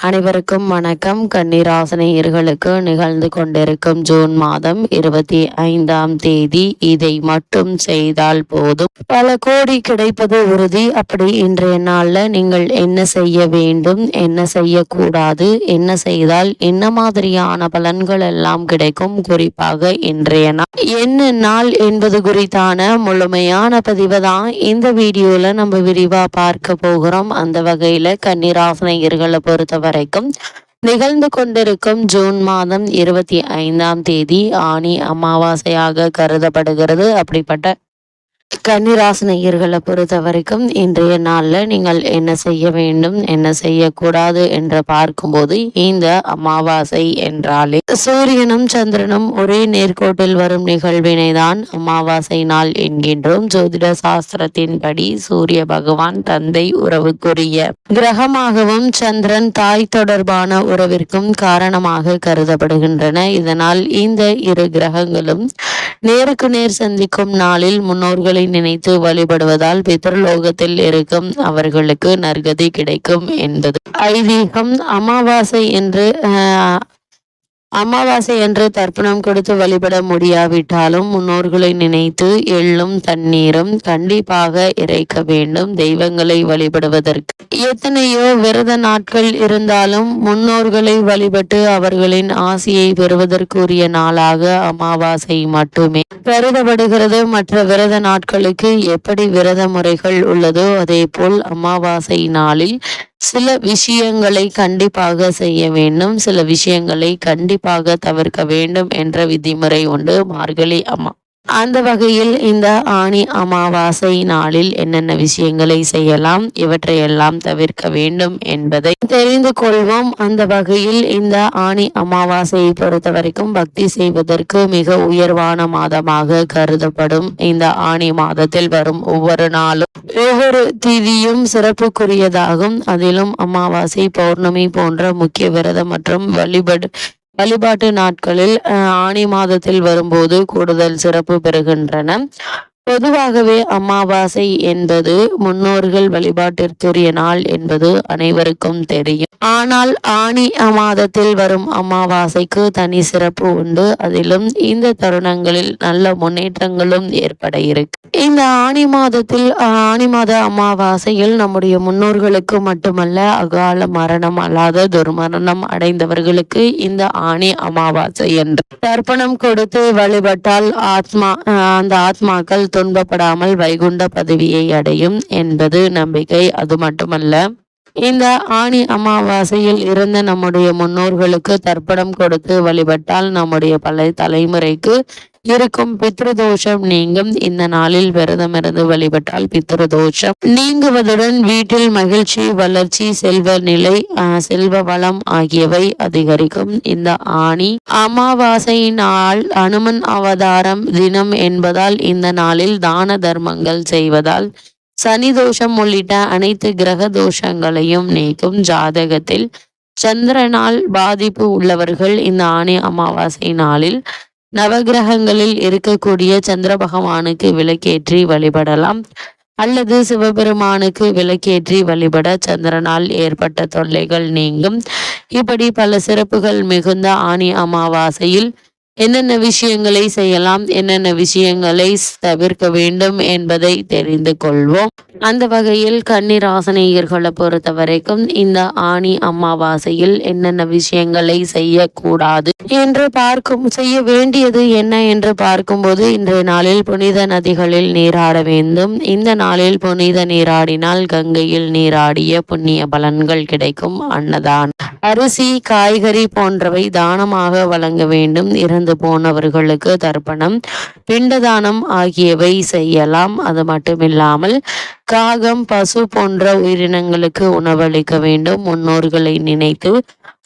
அனைவருக்கும் வணக்கம். கன்னிராசனையர்களுக்கு நிகழ்ந்து கொண்டிருக்கும் ஜூன் மாதம் இருபத்தி ஐந்தாம் தேதி இதை மட்டும் செய்தால் போதும். பல கோடி கிடைப்பது உறுதி. அப்படி இன்றைய நாள்ல நீங்கள் என்ன செய்ய வேண்டும்? என்ன செய்யக்கூடாது? என்ன செய்தால் என்ன மாதிரியான பலன்கள் எல்லாம் கிடைக்கும்? குறிப்பாக இன்றைய நாள். என்ன நாள் என்பது குறித்தான முழுமையான பதிவு தான் இந்த வீடியோல நம்ம விரிவா பார்க்க போகிறோம். அந்த வகையில கன்னிராசனையர்களை பொறுத்த வரைக்கும் நிகழ்ந்து கொண்டிருக்கும் ஜூன் மாதம் இருபத்தி ஐந்தாம் தேதி ஆணி அமாவாசையாக கருதப்படுகிறது. அப்படிப்பட்ட கன்னிராசினியர்களை பொறுத்த வரைக்கும் இன்றைய நாள்ல நீங்கள் என்ன செய்ய வேண்டும் என்ன செய்யக்கூடாது என்று பார்க்கும்போது இந்த அமாவாசை என்றாலே சூரியனும் சந்திரனும் ஒரே நேர்கோட்டில் வரும் நிகழ்வினை தான் அமாவாசை நாள் என்கின்றோம். ஜோதிட சாஸ்திரத்தின்படி சூரிய பகவான் தந்தை உறவுக்குரிய கிரகமாகவும் சந்திரன் தாய் தொடர்பான உறவிற்கும் காரணமாக கருதப்படுகின்றன. இதனால் இந்த இரு கிரகங்களும் நேருக்கு நேர் சந்திக்கும் நாளில் முன்னோர்களை நினைத்து வழிபடுவதால் பித்ருலோகத்தில் இருக்கும் அவர்களுக்கு நற்கதி கிடைக்கும் என்பது. ஐதீகம் அமாவாசை என்று அமாவாசை என்று தர்ப்பணம் கொடுத்து வழிபட முடியாவிட்டாலும் முன்னோர்களை நினைத்து எள்ளும் தண்ணீரும் கண்டிப்பாக இறைக்க வேண்டும். தெய்வங்களை வழிபடுவதற்கு எத்தனையோ விரத நாட்கள் இருந்தாலும் முன்னோர்களை வழிபட்டு அவர்களின் ஆசையை பெறுவதற்குரிய நாளாக அமாவாசை மட்டுமே கருதப்படுகிறது. மற்ற விரத நாட்களுக்கு எப்படி விரத முறைகள் உள்ளதோ அதே போல் அமாவாசை நாளில் சில விஷயங்களை கண்டிப்பாக செய்ய வேண்டும். சில விஷயங்களை கண்டிப்பாக தவிர்க்க வேண்டும் என்ற விதிமுறை உண்டு. மார்கழி அம்மா. அந்த வகையில் இந்த ஆணி அமாவாசை நாளில் என்னென்ன விஷயங்களை செய்யலாம் இவற்றையெல்லாம் தவிர்க்க வேண்டும் என்பதை தெரிந்து கொள்வோம். அந்த வகையில் இந்த ஆணி அமாவாசையை பொறுத்த வரைக்கும் பக்தி செய்வதற்கு மிக உயர்வான மாதமாக கருதப்படும். இந்த ஆணி மாதத்தில் வரும் ஒவ்வொரு நாளும் ஒவ்வொரு திதியும் சிறப்புக்குரியதாகும். அதிலும் அமாவாசை பௌர்ணமி போன்ற முக்கிய விரதம் மற்றும் வழிபடு வழிபாட்டு நாட்களில் அஹ், ஆணி மாதத்தில் வரும்போது கூடுதல் சிறப்பு பெறுகின்றன. பொதுவாகவே அமாவாசை என்பது முன்னோர்கள் வழிபாட்டிற்குரிய நாள் என்பது அனைவருக்கும் தெரியும். ஆனால் ஆணி மாதத்தில் வரும் அமாவாசைக்கு தனி சிறப்பு உண்டு. அதிலும் இந்த தருணங்களில் நல்ல முன்னேற்றங்களும் ஏற்பட இருக்கு. இந்த ஆணி மாதத்தில் ஆணி மாத அமாவாசையில் நம்முடைய முன்னோர்களுக்கு மட்டுமல்ல அகால மரணம் அல்லாத துர்மரணம் அடைந்தவர்களுக்கு இந்த ஆணி அமாவாசை என்று தர்ப்பணம் கொடுத்து வழிபட்டால் ஆத்மா அந்த ஆத்மாக்கள் துன்பப்படாமல் வைகுண்ட பதவியை அடையும் என்பது நம்பிக்கை. அது மட்டுமல்ல இந்த ஆணி அமாவாசையில் இருந்த நம்முடைய முன்னோர்களுக்கு தர்ப்பணம் கொடுத்து வழிபட்டால் நம்முடைய பழைய தலைமுறைக்கு இருக்கும் பித்ருதோஷம் நீங்கும். இந்த நாளில் விரதம் இருந்து வழிபட்டால் பித்ருதோஷம் நீங்குவதுடன் வீட்டில் மகிழ்ச்சி வளர்ச்சி செல்வ நிலை செல்வ வளம் ஆகியவை அதிகரிக்கும். இந்த ஆணி அமாவாசை நாள் அனுமன் அவதாரம் தினம் என்பதால் இந்த நாளில் தான தர்மங்கள் செய்வதால் சனி தோஷம் உள்ளிட்ட அனைத்து கிரக தோஷங்களையும் நீக்கும். ஜாதகத்தில் சந்திரனால் பாதிப்பு உள்ளவர்கள் இந்த ஆணி அமாவாசை நாளில் நவகிரகங்களில் இருக்கக்கூடிய சந்திர பகவானுக்கு விளக்கேற்றி வழிபடலாம். அல்லது சிவபெருமானுக்கு விளக்கேற்றி வழிபட சந்திரனால் ஏற்பட்ட தொல்லைகள் நீங்கும். இப்படி பல சிறப்புகள் மிகுந்த ஆணி அமாவாசையில் என்னென்ன விஷயங்களை செய்யலாம் என்னென்ன விஷயங்களை தவிர்க்க வேண்டும் என்பதை தெரிந்து கொள்வோம். அந்த வகையில் கன்னிராசனையர்களை பொறுத்த வரைக்கும் இந்த ஆணி அமாவாசையில் என்னென்ன விஷயங்களை செய்யக்கூடாது என்று பார்க்கும் செய்ய வேண்டியது என்ன என்று பார்க்கும்போது இன்றைய நாளில் புனித நதிகளில் நீராட வேண்டும். இந்த நாளில் புனித நீராடினால் கங்கையில் நீராடிய புண்ணிய பலன்கள் கிடைக்கும். அன்னதான் அரிசி காய்கறி போன்றவை தானமாக வழங்க வேண்டும். இறந்து போனவர்களுக்கு தர்ப்பணம் பிண்டதானம் ஆகியவை செய்யலாம். அது மட்டுமில்லாமல் காகம் பசு போன்ற உயிரினங்களுக்கு உணவளிக்க வேண்டும். முன்னோர்களை நினைத்து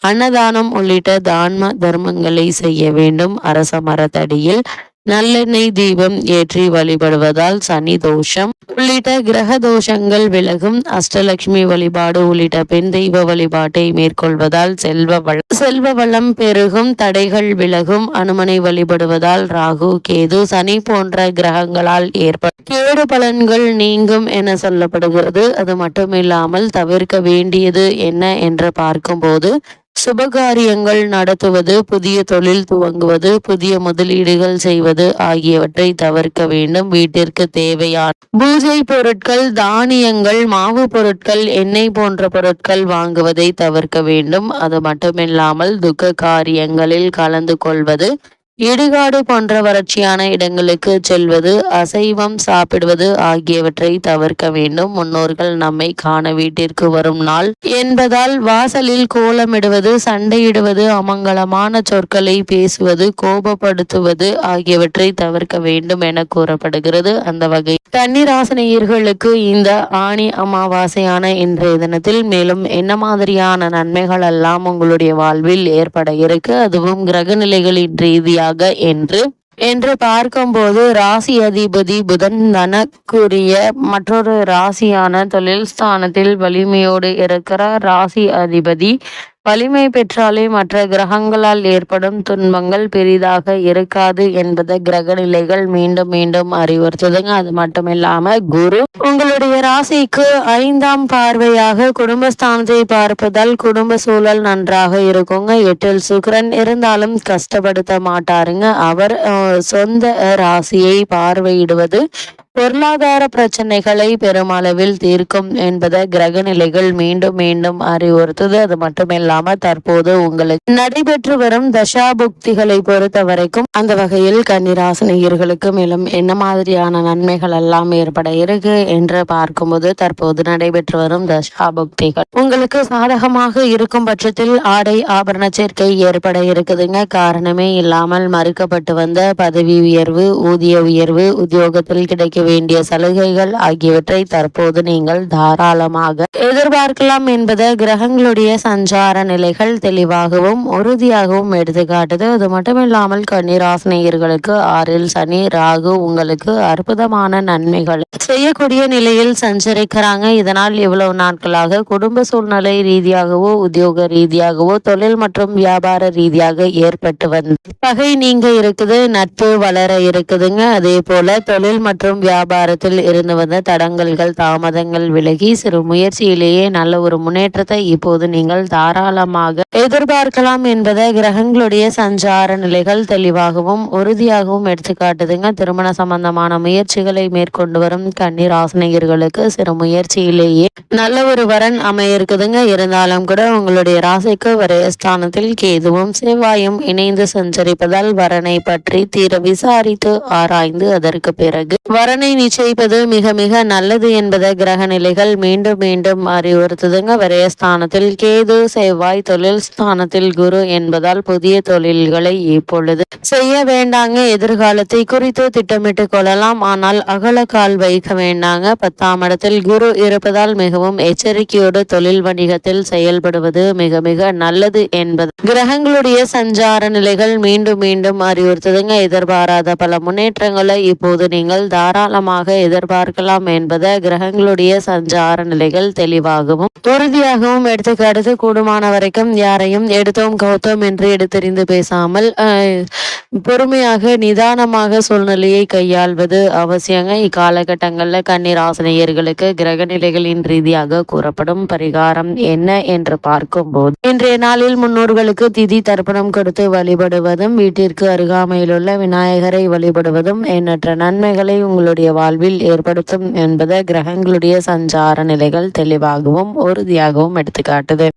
அன்னதானம் உள்ளிட்ட தான தர்மங்களை செய்ய வேண்டும். அரச மரத்தடியில் நல்லெண்ணெய் தீபம் ஏற்றி வழிபடுவதால் சனி தோஷம். உள்ளிட்ட கிரக தோஷங்கள் விலகும். அஷ்டலட்சுமி வழிபாடு உள்ளிட்ட பெண் தெய்வ வழிபாட்டை மேற்கொள்வதால் செல்வ செல்வ வளம் பெருகும். தடைகள் விலகும். அனுமனை வழிபடுவதால் ராகு கேது சனி போன்ற கிரகங்களால் ஏற்படும் கேடு பலன்கள் நீங்கும் என சொல்லப்படுகிறது. அது மட்டுமில்லாமல் தவிர்க்க வேண்டியது என்ன என்று பார்க்கும்போது சுபகாரியங்கள் நடத்துவது புதிய தொழில் துவங்குவது புதிய முதலீடுகள் செய்வது ஆகியவற்றை தவிர்க்க வேண்டும். வீட்டிற்கு தேவையான பூஜை பொருட்கள் தானியங்கள் மாவு பொருட்கள் எண்ணெய் போன்ற பொருட்கள் வாங்குவதை தவிர்க்க வேண்டும். அது மட்டுமில்லாமல் துக்க காரியங்களில் கலந்து கொள்வது இடுகாடு போன்ற வறட்சியான இடங்களுக்கு செல்வது அசைவம் சாப்பிடுவது ஆகியவற்றை தவிர்க்க வேண்டும். முன்னோர்கள் நம்மை காண வீட்டிற்கு வரும் நாள் என்பதால் வாசலில் கோலமிடுவது சண்டையிடுவது அமங்கலமான சொற்களை பேசுவது கோபப்படுத்துவது ஆகியவற்றை தவிர்க்க வேண்டும் என கூறப்படுகிறது. அந்த வகை தண்ணீராசனையர்களுக்கு இந்த ஆணி அமாவாசையான இன்றைய தினத்தில் மேலும் என்ன மாதிரியான நன்மைகள் எல்லாம் உங்களுடைய வாழ்வில் ஏற்பட இருக்கு? அதுவும் கிரக நிலைகளின் ரீதியாக என்று. என்று பார்க்கும்போது ராசி அதிபதி புதன் தனக்குரிய மற்றொரு ராசியான தொழில் ஸ்தானத்தில் வலிமையோடு இருக்கிற ராசி அதிபதி வலிமை பெற்றாலே மற்ற கிரகங்களால் ஏற்படும் துன்பங்கள் பெரிதாக இருக்காது என்பதை கிரக நிலைகள் மீண்டும் மீண்டும் அறிவுறுத்துதுங்க. அது மட்டும் இல்லாம குரு உங்களுடைய ராசிக்கு ஐந்தாம் பார்வையாக குடும்பஸ்தானத்தை பார்ப்பதால் குடும்ப சூழல் நன்றாக இருக்குங்க. எட்டில் சுக்கரன் இருந்தாலும் கஷ்டப்படுத்த மாட்டாருங்க. அவர் சொந்த ராசியை பார்வையிடுவது பொருளாதார பிரச்சனைகளை பெருமளவில் தீர்க்கும் என்பதை கிரக நிலைகள் மீண்டும் மீண்டும் அறிவுறுத்துது. அது மட்டுமில்லாம தற்போது உங்களுக்கு நடைபெற்று வரும் தசாபுக்திகளை பொறுத்த வரைக்கும் அந்த வகையில் கன்னிராசனியர்களுக்கு மேலும் என்ன மாதிரியான நன்மைகள் எல்லாம் ஏற்பட இருக்கு என்று பார்க்கும்போது தற்போது நடைபெற்று வரும் தசாபுக்திகள். உங்களுக்கு சாதகமாக இருக்கும் பட்சத்தில் ஆடை ஆபரண சேர்க்கை ஏற்பட இருக்குதுங்க. காரணமே இல்லாமல் மறுக்கப்பட்டு வந்த பதவி உயர்வு ஊதிய உயர்வு உத்தியோகத்தில் கிடைக்க வேண்டிய சலுகைகள் ஆகியவற்றை தற்போது நீங்கள் தாராளமாக எதிர்பார்க்கலாம் என்பது கிரகங்களுடைய சஞ்சார நிலைகள் தெளிவாகவும் உறுதியாகவும் எடுத்துக்காட்டுது அது மட்டுமில்லாமல் கன்னிராசினியர்களுக்கு ஆறில் சனி ராகு உங்களுக்கு அற்புதமான நன்மைகள் செய்யக்கூடிய நிலையில் சஞ்சரிக்கிறாங்க. இதனால் இவ்வளவு நாட்களாக குடும்ப சூழ்நிலை ரீதியாகவோ உத்தியோக ரீதியாகவோ தொழில் மற்றும் வியாபார ரீதியாக ஏற்பட்டு வந்த பகை நீங்க இருக்குது நட்பு வளர இருக்குதுங்க. அதே போல தொழில் மற்றும் வியாபாரத்தில் இருந்து வந்த தடங்கல்கள் தாமதங்கள் விலகி சிறு முயற்சியிலேயே நல்ல ஒரு முன்னேற்றத்தை இப்போது நீங்கள் தாராளமாக எதிர்பார்க்கலாம் என்பதை கிரகங்களுடைய சஞ்சார நிலைகள் தெளிவாகவும் உறுதியாகவும் எடுத்துக்காட்டுதுங்க திருமண சம்பந்தமான முயற்சிகளை மேற்கொண்டு வரும் கண்ணீர் ஆசனையர்களுக்கு சிறு முயற்சியிலேயே நல்ல ஒரு வரன் அமைய இருக்குதுங்க இருந்தாலும் கூட உங்களுடைய ராசிக்கு வரைய ஸ்தானத்தில் கேதுவும் செவ்வாயும் இணைந்து சஞ்சரிப்பதால் வரனை பற்றி தீர விசாரித்து ஆராய்ந்து அதற்கு பிறகு வரனை பலனை நிச்சயிப்பது மிக மிக நல்லது என்பதை கிரக நிலைகள் மீண்டும் மீண்டும் அறிவுறுத்துதுங்க. விரயஸ்தானத்தில் கேது செவ்வாய் தொழில் ஸ்தானத்தில் குரு என்பதால் புதிய தொழில்களை இப்பொழுது செய்ய வேண்டாங்க. எதிர்காலத்தை குறித்து திட்டமிட்டு கொள்ளலாம். ஆனால் அகல கால் வைக்க வேண்டாங்க. பத்தாம் இடத்தில் குரு இருப்பதால் மிகவும் எச்சரிக்கையோடு தொழில் வணிகத்தில் செயல்படுவது மிக மிக நல்லது என்பது. கிரகங்களுடைய சஞ்சார நிலைகள் மீண்டும் மீண்டும் அறிவுறுத்துதுங்க. எதிர்பாராத பல முன்னேற்றங்களை இப்போது நீங்கள் தாரா தாராளமாக எதிர்பார்க்கலாம் என்பதை கிரகங்களுடைய சஞ்சார நிலைகள் தெளிவாகவும் உறுதியாகவும் எடுத்துக்காட்டு கூடுமான வரைக்கும் யாரையும் எடுத்தோம் கவுத்தோம் என்று எடுத்தறிந்து பேசாமல் பொறுமையாக நிதானமாக சூழ்நிலையை கையாள்வது அவசியங்க. இக்காலகட்டங்களில் கண்ணீர் ஆசிரியர்களுக்கு கிரக நிலைகளின் ரீதியாக கூறப்படும் பரிகாரம் என்ன என்று பார்க்கும்போது இன்றைய நாளில் முன்னோர்களுக்கு திதி தர்ப்பணம் கொடுத்து வழிபடுவதும் வீட்டிற்கு அருகாமையிலுள்ள விநாயகரை வழிபடுவதும் எண்ணற்ற நன்மைகளை உங்களுடைய உங்களுடைய வாழ்வில் ஏற்படுத்தும் என்பதை கிரகங்களுடைய சஞ்சார நிலைகள் தெளிவாகவும் உறுதியாகவும் எடுத்துக்காட்டுது.